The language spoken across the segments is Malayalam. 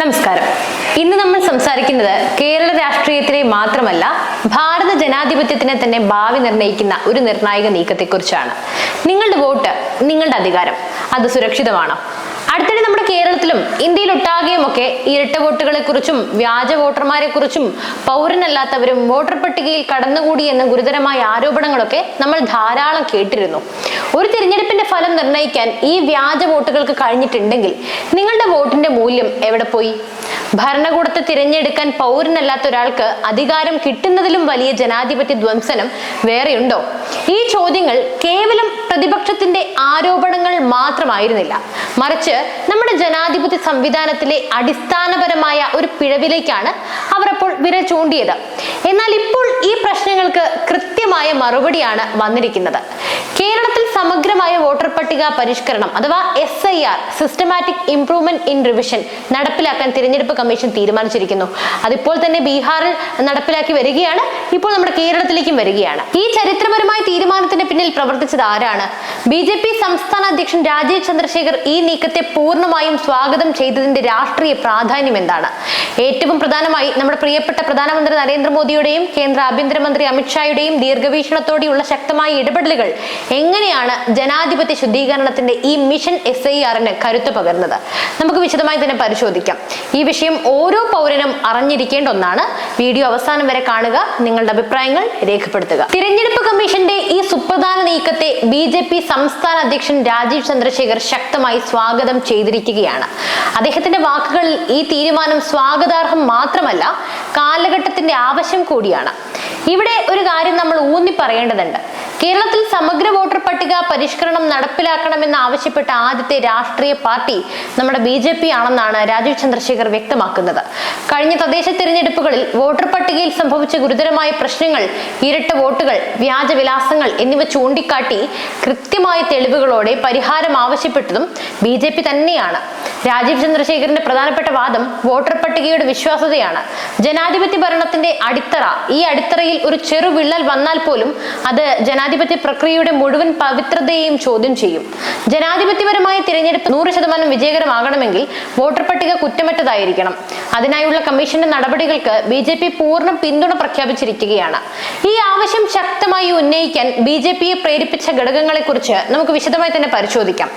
നമസ്കാരം. ഇന്ന് നമ്മൾ സംസാരിക്കുന്നത് കേരള രാഷ്ട്രീയത്തിലെ മാത്രമല്ല ഭാരത ജനാധിപത്യത്തിനെ തന്നെ ഭാവി നിർണയിക്കുന്ന ഒരു നിർണായക നീക്കത്തെക്കുറിച്ചാണ്. നിങ്ങളുടെ വോട്ട് നിങ്ങളുടെ അധികാരം. അത് സുരക്ഷിതമാണോ? അടുത്തിടെ നമ്മുടെ കേരളത്തിലും ഇന്ത്യയിലൊട്ടാകെയുമൊക്കെ ഇരട്ട വോട്ടുകളെ കുറിച്ചും വ്യാജ വോട്ടർമാരെ കുറിച്ചും പൗരനല്ലാത്തവരും വോട്ടർ പട്ടികയിൽ കടന്നുകൂടി എന്ന ഗുരുതരമായ ആരോപണങ്ങളൊക്കെ നമ്മൾ ധാരാളം കേട്ടിരുന്നു. ഒരു തിരഞ്ഞെടുപ്പിന്റെ ഫലം നിർണയിക്കാൻ ഈ വ്യാജ വോട്ടുകൾക്ക് കഴിഞ്ഞിട്ടുണ്ടെങ്കിൽ നിങ്ങളുടെ വോട്ടിന്റെ മൂല്യം എവിടെ പോയി? ഭരണകൂടത്തെ തിരഞ്ഞെടുക്കാൻ പൗരനല്ലാത്ത ഒരാൾക്ക് അധികാരം കിട്ടുന്നതിലും വലിയ ജനാധിപത്യ ധ്വംസനം വേറെയുണ്ടോ? ഈ ചോദ്യങ്ങൾ കേവലം പ്രതിപക്ഷത്തിന്റെ ആരോപണങ്ങൾ മാത്രമായിരുന്നില്ല. മറിച്ച് നമ്മുടെ ജനാധിപത്യ സംവിധാനത്തിലെ അടിസ്ഥാനപരമായ ഒരു പിഴവിലേക്കാണ് അവർ അപ്പോൾ വിരൽ ചൂണ്ടിയത്. എന്നാൽ ഇപ്പോൾ ഈ പ്രശ്നങ്ങൾക്ക് കൃത്യമായ മറുപടിയാണ് വന്നിരിക്കുന്നത്. വോട്ടർ പട്ടിക പരിഷ്കരണം അഥവാ S I R systematic improvement in revision നടപ്പിലാക്കാൻ തിരഞ്ഞെടുപ്പ് കമ്മീഷൻ തീരുമാനിച്ചിരിക്കുന്നു. അതിപ്പോൾ തന്നെ ബീഹാറിൽ നടപ്പിലാക്കി വരികയാണ്. ഇപ്പോൾ നമ്മുടെ കേരളത്തിലേക്കും വരികയാണ്. ഈ ചരിത്രപരമായ തീരുമാനത്തിന് പിന്നിൽ പ്രവർത്തിച്ചത് ആരാണ്? ബി ജെ പി സംസ്ഥാന അധ്യക്ഷൻ രാജീവ് ചന്ദ്രശേഖർ ഈ നീക്കത്തെ പൂർണമായും സ്വാഗതം ചെയ്തതിന്റെ രാഷ്ട്രീയ പ്രാധാന്യം എന്താണ്? ഏറ്റവും പ്രധാനമായി നമ്മുടെ പ്രിയപ്പെട്ട പ്രധാനമന്ത്രി നരേന്ദ്രമോദിയുടെയും കേന്ദ്ര ആഭ്യന്തരമന്ത്രി അമിത്ഷായുടെയും ദീർഘവീക്ഷണത്തോടെയുള്ള ശക്തമായ ഇടപെടലുകൾ എങ്ങനെയാണ് ജനാധിപത്യ ശുദ്ധീകരണത്തിന്റെ ഈ മിഷൻ എസ് ഐ ആറിന് കരുത്ത് പകർന്നത് നമുക്ക് വിശദമായി തന്നെ പരിശോധിക്കാം. ഈ വിഷയം ഓരോ പൗരനും അറിഞ്ഞിരിക്കേണ്ട ഒന്നാണ്. വീഡിയോ അവസാനം വരെ കാണുക നിങ്ങളുടെ അഭിപ്രായങ്ങൾ രേഖപ്പെടുത്തുക. തിരഞ്ഞെടുപ്പ് കമ്മീഷന്റെ ഈ സുപ്രധാന നീക്കത്തെ ബി ജെ പി സംസ്ഥാന അധ്യക്ഷൻ രാജീവ് ചന്ദ്രശേഖർ ശക്തമായി സ്വാഗതം ചെയ്തിരിക്കുകയാണ്. അദ്ദേഹത്തിന്റെ വാക്കുകളിൽ ഈ തീരുമാനം സ്വാഗതാർഹം മാത്രമല്ല കാലഘട്ടത്തിന്റെ ആവശ്യം കൂടിയാണ്. ഇവിടെ ഒരു കാര്യം നമ്മൾ ഊന്നി പറയേണ്ടതുണ്ട്. കേരളത്തിൽ സമഗ്ര വോട്ടർ പട്ടിക പരിഷ്കരണം നടപ്പിലാക്കണമെന്ന് ആവശ്യപ്പെട്ട ആദ്യത്തെ രാഷ്ട്രീയ പാർട്ടി നമ്മുടെ ബി ജെ പി ആണെന്നാണ് രാജീവ് ചന്ദ്രശേഖർ വ്യക്തമാക്കുന്നത്. കഴിഞ്ഞ തദ്ദേശ തിരഞ്ഞെടുപ്പുകളിൽ വോട്ടർ പട്ടികയിൽ സംഭവിച്ച ഗുരുതരമായ പ്രശ്നങ്ങൾ ഇരട്ട വോട്ടുകൾ വ്യാജ വിലാസങ്ങൾ എന്നിവ ചൂണ്ടിക്കാട്ടി കൃത്യമായ തെളിവുകളോടെ പരിഹാരം ആവശ്യപ്പെട്ടതും ബി ജെ പി തന്നെയാണ്. രാജീവ് ചന്ദ്രശേഖരന്റെ പ്രധാനപ്പെട്ട വാദം വോട്ടർ പട്ടികയുടെ വിശ്വാസതയാണ് ജനാധിപത്യ ഭരണത്തിന്റെ അടിത്തറ ഈ അടിത്തറയിൽ ഒരു ചെറുവിള്ളൽ വന്നാൽ പോലും അത് ജനാധിപത്യ പ്രക്രിയയുടെ മുഴുവൻ പവിത്രതയെയും ചോദ്യം ചെയ്യും. ജനാധിപത്യപരമായ തിരഞ്ഞെടുപ്പ് നൂറ് ശതമാനം വിജയകരമാകണമെങ്കിൽ വോട്ടർ പട്ടിക കുറ്റമറ്റതായിരിക്കണം. അതിനായുള്ള കമ്മീഷന്റെ നടപടികൾക്ക് ബി ജെ പി പൂർണ പിന്തുണ പ്രഖ്യാപിച്ചിരിക്കുകയാണ്. ഈ ആവശ്യം ശക്തമായി ഉന്നയിക്കാൻ ബി ജെ പിയെ പ്രേരിപ്പിച്ച ഘടകങ്ങളെ കുറിച്ച് നമുക്ക് വിശദമായി തന്നെ പരിശോധിക്കാം.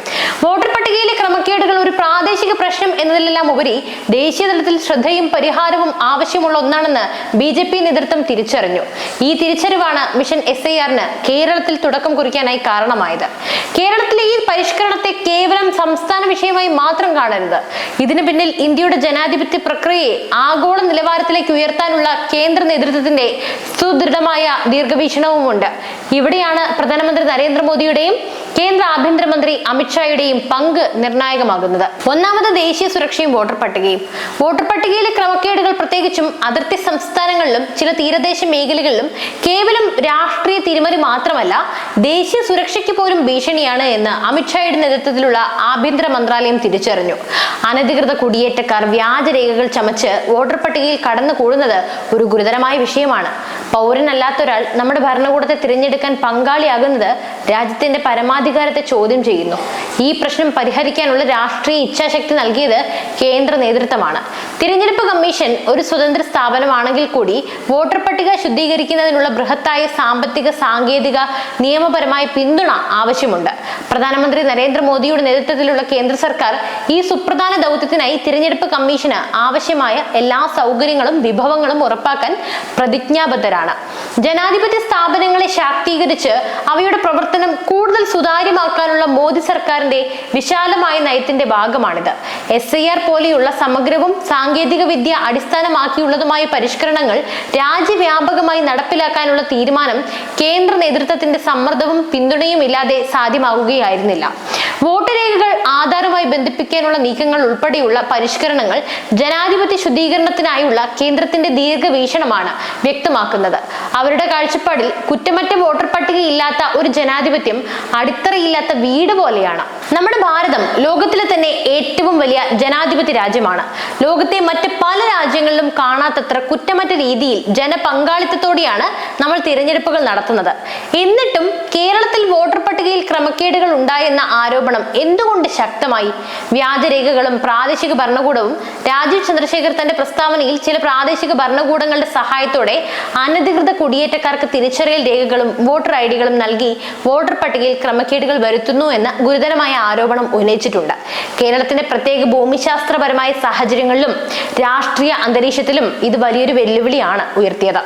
വോട്ടർ പട്ടികയിലെ ക്രമക്കേടുകൾ ഒരു പ്രാദേശിക പ്രശ്നം എന്നതിലെല്ലാം ഉപരി ദേശീയ തലത്തിൽ ശ്രദ്ധയും പരിഹാരവും ആവശ്യമുള്ള ഒന്നാണെന്ന് ബി ജെ പി നേതൃത്വം തിരിച്ചറിഞ്ഞു. ഈ തിരിച്ചറിവാണ് മിഷൻ എസ് ഐ ആറിന് കേരളത്തിൽ തുടക്കം കുറിക്കാനായി കാരണമായത്. കേരളത്തിലെ ഈ പരിഷ്കരണത്തെ കേവലം സംസ്ഥാന വിഷയമായി മാത്രം കാണരുത്. ഇതിനു പിന്നിൽ ഇന്ത്യയുടെ ജനാധിപത്യ പ്രക്രിയയെ ആഗോള നിലവാരത്തിലേക്ക് ഉയർത്താനുള്ള കേന്ദ്ര നേതൃത്വത്തിന്റെ സുദൃഢമായ ദീർഘവീക്ഷണവുമുണ്ട്. ഇവിടെയാണ് പ്രധാനമന്ത്രി നരേന്ദ്രമോദിയുടെയും കേന്ദ്ര ആഭ്യന്തരമന്ത്രി അമിത്ഷായുടെയും പങ്ക് നിർണായകമാകുന്നത്. ഒന്നാമത് ദേശീയ സുരക്ഷയും വോട്ടർ പട്ടികയും. വോട്ടർ പട്ടികയിലെ ക്രമക്കേടുകൾ പ്രത്യേകിച്ചും അതിർത്തി സംസ്ഥാനങ്ങളിലും ചില തീരദേശ മേഖലകളിലും കേവലം രാഷ്ട്രീയ തിരിമറി മാത്രമല്ല ദേശീയ സുരക്ഷയ്ക്ക് പോലും ഭീഷണിയാണ് എന്ന് അമിത്ഷായുടെ നേതൃത്വത്തിലുള്ള ആഭ്യന്തര മന്ത്രാലയം തിരിച്ചറിഞ്ഞു. അനധികൃത കുടിയേറ്റക്കാർ വ്യാജരേഖകൾ ചമച്ച് വോട്ടർ പട്ടികയിൽ കടന്നു കൂടുന്നത് ഒരു ഗുരുതരമായ വിഷയമാണ്. പൗരനല്ലാത്ത ഒരാൾ നമ്മുടെ ഭരണകൂടത്തെ തിരഞ്ഞെടുക്കാൻ പങ്കാളിയാകുന്നത് രാജ്യത്തിന്റെ പരമാധികാരത്തെ ചോദ്യം ചെയ്യുന്നു. ഈ പ്രശ്നം പരിഹരിക്കാനുള്ള രാഷ്ട്രീയ ഇച്ഛാശക്തി നൽകിയത് കേന്ദ്ര നേതൃത്വമാണ്. തിരഞ്ഞെടുപ്പ് കമ്മീഷൻ ഒരു സ്വതന്ത്ര സ്ഥാപനമാണെങ്കിൽ കൂടി വോട്ടർ പട്ടിക ശുദ്ധീകരിക്കുന്നതിനുള്ള ബൃഹത്തായ സാമ്പത്തിക സാങ്കേതിക നിയമപരമായ പിന്തുണ ആവശ്യമുണ്ട്. പ്രധാനമന്ത്രി നരേന്ദ്രമോദിയുടെ നേതൃത്വത്തിലുള്ള കേന്ദ്ര സർക്കാർ ഈ സുപ്രധാന ദൗത്യത്തിനായി തിരഞ്ഞെടുപ്പ് കമ്മീഷന് ആവശ്യമായ എല്ലാ സൗകര്യങ്ങളും വിഭവങ്ങളും ഉറപ്പാക്കാൻ പ്രതിജ്ഞാബദ്ധരാണ്. ജനാധിപത്യ സ്ഥാപനങ്ങളെ ശാക്തീകരിച്ച് അവയുടെ പ്രവർത്തനം കൂടുതൽ സുതാര്യമാക്കാനുള്ള മോദി സർക്കാരിന്റെ വിശാലമായ നയത്തിന്റെ ഭാഗമാണിത്. എസ് പോലെയുള്ള സമഗ്രവും സാങ്കേതിക വിദ്യ അടിസ്ഥാനമാക്കിയുള്ളതുമായ പരിഷ്കരണങ്ങൾ രാജ്യവ്യാപകമായി നടപ്പിലാക്കാനുള്ള തീരുമാനം കേന്ദ്ര നേതൃത്വത്തിന്റെ സമ്മർദ്ദവും പിന്തുണയും ഇല്ലാതെ സാധ്യമാകുകയായിരുന്നില്ല വോട്ട് രേഖകൾ ആധാറുമായി ബന്ധിപ്പിക്കാനുള്ള നീക്കങ്ങൾ ഉൾപ്പെടെയുള്ള പരിഷ്കരണങ്ങൾ ജനാധിപത്യ ശുദ്ധീകരണത്തിനായുള്ള കേന്ദ്രത്തിന്റെ ദീർഘവീക്ഷണമാണ് വ്യക്തമാക്കുന്നത്. അവരുടെ കാഴ്ചപ്പാടിൽ കുറ്റമറ്റ വോട്ടർ പട്ടിക ഇല്ലാത്ത ഒരു ജനാധിപത്യം അടിത്തറയില്ലാത്ത വീട് പോലെയാണ്. നമ്മുടെ ഭാരതം ലോകത്തിലെ തന്നെ ഏറ്റവും വലിയ ജനാധിപത്യ രാജ്യമാണ്. ലോകത്തെ മറ്റ് പല രാജ്യങ്ങളിലും കാണാത്തത്ര കുറ്റമറ്റ രീതിയിൽ ജനപങ്കാളിത്തത്തോടെയാണ് നമ്മൾ തിരഞ്ഞെടുപ്പുകൾ നടത്തുന്നത്. എന്നിട്ടും കേരളത്തിൽ വോട്ടർ പട്ടികയിൽ ക്രമക്കേടുകൾ ഉണ്ടായെന്ന ആരോപണം എന്തുകൊണ്ട് ശക്തമായി? വ്യാജരേഖകളും പ്രാദേശിക ഭരണകൂടവും രാജീവ് ചന്ദ്രശേഖർ തന്റെ പ്രസ്താവനയിൽ ചില പ്രാദേശിക ഭരണകൂടങ്ങളുടെ സഹായത്തോടെ അനധികൃത കുടിയേറ്റക്കാർക്ക് തിരിച്ചറിയൽ രേഖകളും വോട്ടർ ഐ ഡികളും നൽകി വോട്ടർ പട്ടികയിൽ ക്രമക്കേടുകൾ വരുത്തുന്നു എന്ന ഗുരുതരമായ ആരോപണം ഉന്നയിച്ചിട്ടുണ്ട്. കേരളത്തിന്റെ പ്രത്യേക ഭൂമിശാസ്ത്രപരമായ സാഹചര്യങ്ങളിലും രാഷ്ട്രീയ അന്തരീക്ഷത്തിലും ഇത് വലിയൊരു വെല്ലുവിളിയാണ് ഉയർത്തിയത്.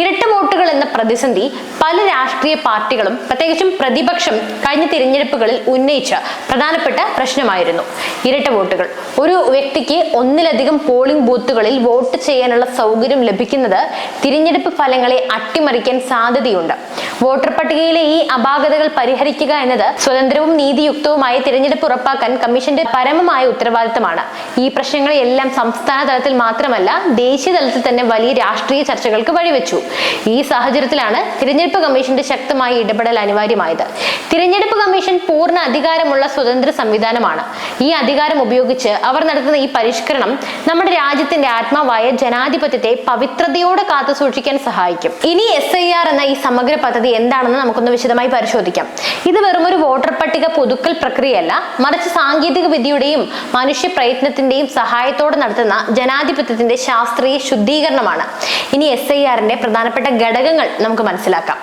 ഇരട്ട വോട്ടുകൾ എന്ന പ്രതിസന്ധി പല രാഷ്ട്രീയ പാർട്ടികളും പ്രത്യേകിച്ചും പ്രതിപക്ഷം കഴിഞ്ഞ തിരഞ്ഞെടുപ്പുകളിൽ ഉന്നയിച്ച പ്രധാനപ്പെട്ട പ്രശ്നമായിരുന്നു ഇരട്ട വോട്ടുകൾ. ഒരു വ്യക്തിക്ക് ഒന്നിലധികം പോളിംഗ് ബൂത്തുകളിൽ വോട്ട് ചെയ്യാനുള്ള സൗകര്യം ലഭിക്കുന്നത് തിരഞ്ഞെടുപ്പ് ഫലങ്ങളെ അട്ടിമറിക്കാൻ സാധ്യതയുണ്ട്. വോട്ടർ പട്ടികയിലെ ഈ അപാകതകൾ പരിഹരിക്കുക എന്നത് സ്വതന്ത്രവും നീതിയുക്തവുമായ തിരഞ്ഞെടുപ്പ് ഉറപ്പാക്കാൻ കമ്മീഷന്റെ പരമമായ ഉത്തരവാദിത്തമാണ്. ഈ പ്രശ്നങ്ങളെല്ലാം സംസ്ഥാന തലത്തിൽ മാത്രമല്ല ദേശീയ തലത്തിൽ തന്നെ വലിയ രാഷ്ട്രീയ ചർച്ചകൾക്ക് വഴിവെച്ചു. ഈ സാഹചര്യത്തിലാണ് തിരഞ്ഞെടുപ്പ് കമ്മീഷന്റെ ശക്തമായ ഇടപെടൽ അനിവാര്യമായത്. തിരഞ്ഞെടുപ്പ് കമ്മീഷൻ പൂർണ അധികാരമുള്ള സ്വതന്ത്ര സംവിധാനമാണ്. ഈ അധികാരം ഉപയോഗിച്ച് അവർ നടത്തുന്ന ഈ പരിഷ്കരണം നമ്മുടെ രാജ്യത്തിന്റെ ആത്മാവായ ജനാധിപത്യത്തെ പവിത്രതയോടെ കാത്തു സൂക്ഷിക്കാൻ സഹായിക്കും. ഇനി എസ് എന്ന ഈ സമഗ്ര പദ്ധതി എന്താണെന്ന് നമുക്കൊന്ന് വിശദമായി പരിശോധിക്കാം. ഇത് വെറും ഒരു വോട്ടർ പട്ടിക പുതുക്കൽ പ്രക്രിയയല്ല. മറിച്ച് സാങ്കേതിക വിദ്യയുടെയും മനുഷ്യ പ്രയത്നത്തിന്റെയും സഹായത്തോടെ നടത്തുന്ന ജനാധിപത്യത്തിന്റെ ശാസ്ത്രീയ ശുദ്ധീകരണമാണ്. ഇനി എസ് ഐ ആറിന്റെ പ്രധാനപ്പെട്ട ഘടകങ്ങൾ നമുക്ക് മനസ്സിലാക്കാം.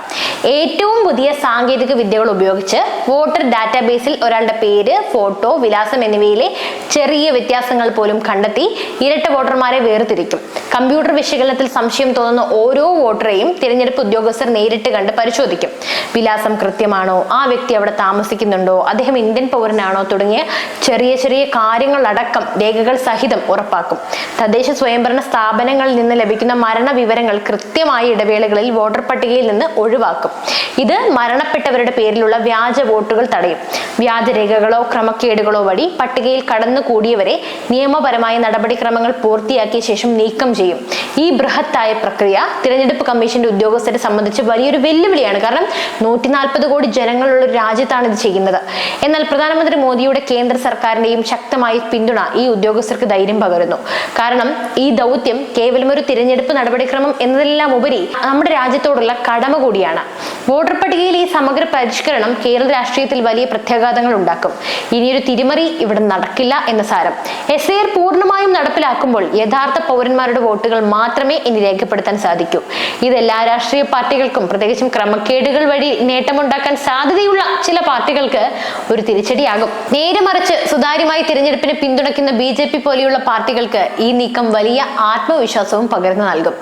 ഏറ്റവും പുതിയ സാങ്കേതിക വിദ്യകൾ ഉപയോഗിച്ച് വോട്ടർ ഡാറ്റാബേസിൽ ഒരാളുടെ പേര് ഫോട്ടോ വിലാസം എന്നിവയിലെ ചെറിയ വ്യത്യാസങ്ങൾ പോലും കണ്ടെത്തി ഇരട്ട വോട്ടർമാരെ വേർതിരിക്കും. കമ്പ്യൂട്ടർ വിശകലനത്തിൽ സംശയം തോന്നുന്ന ഓരോ വോട്ടറെയും തിരഞ്ഞെടുപ്പ് ഉദ്യോഗസ്ഥർ നേരിട്ട് കണ്ട് പരിശോധിക്കും വിലാസം കൃത്യമാണോ? ആ വ്യക്തി അവിടെ താമസിക്കുന്നുണ്ടോ? അദ്ദേഹം ഇന്ത്യൻ പൗരനാണോ? തുടങ്ങിയ ചെറിയ ചെറിയ കാര്യങ്ങളടക്കം രേഖകൾ സഹിതം ഉറപ്പാക്കും. തദ്ദേശ സ്വയംഭരണ സ്ഥാപനങ്ങളിൽ നിന്ന് ലഭിക്കുന്ന മരണ വിവരങ്ങൾ കൃത്യമായ ഇടവേളകളിൽ വോട്ടർ പട്ടികയിൽ നിന്ന് ഒഴിവാക്കും. ഇത് മരണപ്പെട്ടവരുടെ പേരിലുള്ള വ്യാജ വോട്ടുകൾ തടയും. വ്യാജരേഖകളോ ക്രമക്കേടുകളോ വഴി പട്ടികയിൽ കടന്നുകൂടിയവരെ നിയമപരമായ നടപടിക്രമങ്ങൾ പൂർത്തിയാക്കിയ ശേഷം നീക്കം ചെയ്യും. ഈ ബൃഹത്തായ പ്രക്രിയ തിരഞ്ഞെടുപ്പ് കമ്മീഷന്റെ ഉദ്യോഗസ്ഥരെ സംബന്ധിച്ച് വലിയൊരു വെല്ലുവിളിയാണ്. കാരണം നൂറ്റി നാൽപ്പത് കോടി ജനങ്ങളുള്ള ഒരു രാജ്യത്താണ് ഇത് ചെയ്യുന്നത്. എന്നാൽ പ്രധാനമന്ത്രി മോദിയുടെ കേന്ദ്ര സർക്കാരിന്റെയും ശക്തമായ പിന്തുണ ഈ ഉദ്യോഗസ്ഥർക്ക് ധൈര്യം പകരുന്നു. കാരണം ഈ ദൗത്യം കേവലം ഒരു തിരഞ്ഞെടുപ്പ് നടപടിക്രമം എന്നതെല്ലാം ഉപരി നമ്മുടെ രാജ്യത്തോടുള്ള കടമ കൂടിയാണ്. വോട്ടർ പട്ടികയിൽ ഈ സമഗ്ര പരിഷ്കരണം കേരള രാഷ്ട്രീയത്തിൽ വലിയ പ്രത്യാഘാതങ്ങൾ ഉണ്ടാക്കും. ഇനിയൊരു തിരിമറി ഇവിടെ നടക്കില്ല എന്ന സാരം. എസ് എ ആർ പൂർണമായും നടപ്പിലാക്കുമ്പോൾ യഥാർത്ഥ പൗരന്മാരുടെ വോട്ടുകൾ മാത്രമേ ഇനി രേഖപ്പെടുത്താൻ സാധിക്കൂ. ഇത് എല്ലാ രാഷ്ട്രീയ പാർട്ടികൾക്കും പ്രത്യേകിച്ചും ക്രമക്കേടുകൾ വഴി നേട്ടമുണ്ടാക്കാൻ സാധ്യതയുള്ള ചില പാർട്ടികൾക്ക് ഒരു തിരിച്ചടിയാകും. നേരെ മറിച്ച് സുതാര്യമായി തിരഞ്ഞെടുപ്പിനെ പിന്തുണയ്ക്കുന്ന ബി പോലെയുള്ള പാർട്ടികൾക്ക് ഈ നീക്കം വലിയ ആത്മവിശ്വാസവും പകർന്നു നൽകും.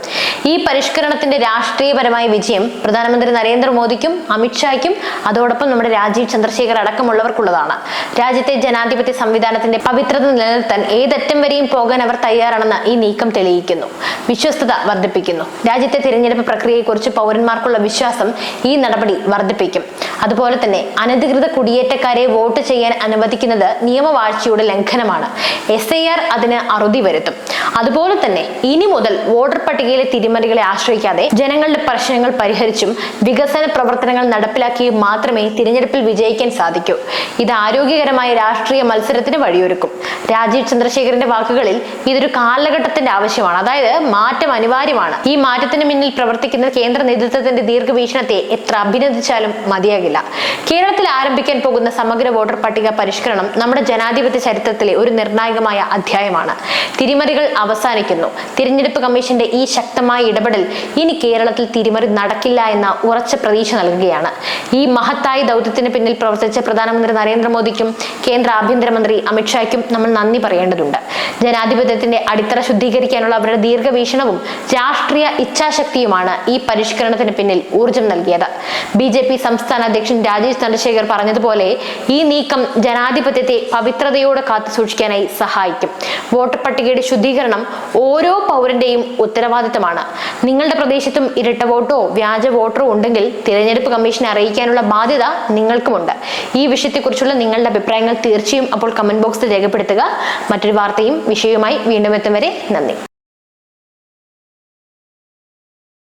ഈ പരിഷ്കരണത്തിന്റെ രാഷ്ട്രീയപരമായ വിജയം പ്രധാനമന്ത്രി നരേന്ദ്രമോദിക്കും അമിത്ഷായ്ക്കും അതോടൊപ്പം നമ്മുടെ രാജീവ് ചന്ദ്രശേഖർ അടക്കമുള്ളവർക്കുള്ളതാണ്. രാജ്യത്തെ ജനാധിപത്യ സംവിധാനത്തിന്റെ പവിത്രത നിലനിർത്താൻ ഏതറ്റം വരെയും പോകാൻ അവർ തയ്യാറാണെന്ന് ഈ നീക്കം തെളിയിക്കുന്നു. വിശ്വസ്തത വർദ്ധിപ്പിക്കുന്നു. രാജ്യത്തെ തിരഞ്ഞെടുപ്പ് പ്രക്രിയയെക്കുറിച്ച് പൗരന്മാർക്കുള്ള വിശ്വാസം ഈ നടപടി വർദ്ധിപ്പിക്കും. അതുപോലെ തന്നെ അനധികൃത കുടിയേറ്റക്കാരെ വോട്ട് ചെയ്യാൻ അനുവദിക്കുന്നത് നിയമവാഴ്ചയുടെ ലംഘനമാണ്. എസ് അതിന് അറുതി വരുത്തും. അതുപോലെ തന്നെ ഇനി മുതൽ വോട്ടർ പട്ടികയിലെ തിരിമറികളെ ആശ്രയിക്കാതെ ജനങ്ങളുടെ പ്രശ്നങ്ങൾ പരിഹരിച്ചും വികസന പ്രവർത്തനങ്ങൾ നടപ്പിലാക്കിയും മാത്രമേ തിരഞ്ഞെടുപ്പിൽ വിജയിക്കാൻ സാധിക്കൂ. ഇത് ആരോഗ്യകരമായ രാഷ്ട്രീയ മത്സരത്തിന് വഴിയൊരുക്കും. രാജീവ് ചന്ദ്രശേഖരന്റെ വാക്കുകളിൽ ഇതൊരു കാലഘട്ടത്തിന്റെ ആവശ്യമാണ്. അതായത് മാറ്റം അനിവാര്യമാണ്. ഈ മാറ്റത്തിന് പിന്നിൽ പ്രവർത്തിക്കുന്ന കേന്ദ്ര നേതൃത്വത്തിന്റെ ദീർഘവീക്ഷണത്തെ എത്ര അഭിനന്ദിച്ചാലും മതിയാകില്ല. കേരളത്തിൽ ആരംഭിക്കാൻ പോകുന്ന സമഗ്ര വോട്ടർ പട്ടിക പരിഷ്കരണം നമ്മുടെ ജനാധിപത്യ ചരിത്രത്തിലെ ഒരു നിർണായകമായ അധ്യായമാണ്. തിരിമറികൾ അവസാനിക്കുന്നു. തിരഞ്ഞെടുപ്പ് കമ്മീഷന്റെ ഈ ശക്തമായ ഇടപെടൽ ഇനി കേരളത്തിൽ തിരിമറി നടക്കില്ല എന്ന ഉറച്ച പ്രതീക്ഷ നൽകുകയാണ്. ഈ മഹത്തായ ദൗത്യത്തിന് പിന്നിൽ പ്രവർത്തിച്ച പ്രധാനമന്ത്രി നരേന്ദ്രമോദിക്കും കേന്ദ്ര ആഭ്യന്തരമന്ത്രി അമിത്ഷായ്ക്കും നമ്മൾ നന്ദി പറയേണ്ടതുണ്ട്. ജനാധിപത്യത്തിന്റെ അടിത്തറ ശുദ്ധീകരിക്കാനുള്ള അവരുടെ ദീർഘവീക്ഷണവും രാഷ്ട്രീയ ഇച്ഛാശക്തിയുമാണ് ഈ പരിഷ്കരണത്തിന് പിന്നിൽ ഊർജം നൽകിയത്. ബി ജെ പി സംസ്ഥാന അധ്യക്ഷൻ രാജേഷ് ചന്ദ്രശേഖർ പറഞ്ഞതുപോലെ ഈ നീക്കം ജനാധിപത്യത്തെ പവിത്രതയോടെ കാത്തു സൂക്ഷിക്കാനായി സഹായിക്കും. വോട്ടർ പട്ടികയുടെ ശുദ്ധീകരണം ഓരോ പൗരന്റെയും ഉത്തരവാദിത്തമാണ്. നിങ്ങളുടെ പ്രദേശത്തും ഇരട്ട വോട്ടോ വ്യാജ വോട്ടറോ ഉണ്ടെങ്കിൽ തിരഞ്ഞെടുപ്പ് കമ്മീഷനെ അറിയിക്കാനുള്ള ബാധ്യത നിങ്ങൾക്കുമുണ്ട്. ഈ വിഷയത്തെക്കുറിച്ചുള്ള നിങ്ങളുടെ അഭിപ്രായങ്ങൾ തീർച്ചയായും അപ്പോൾ കമന്റ് ബോക്സിൽ രേഖപ്പെടുത്തുക. മറ്റൊരു വാർത്തയും വിഷയവുമായി വീണ്ടും എത്തും വരെ നന്ദി.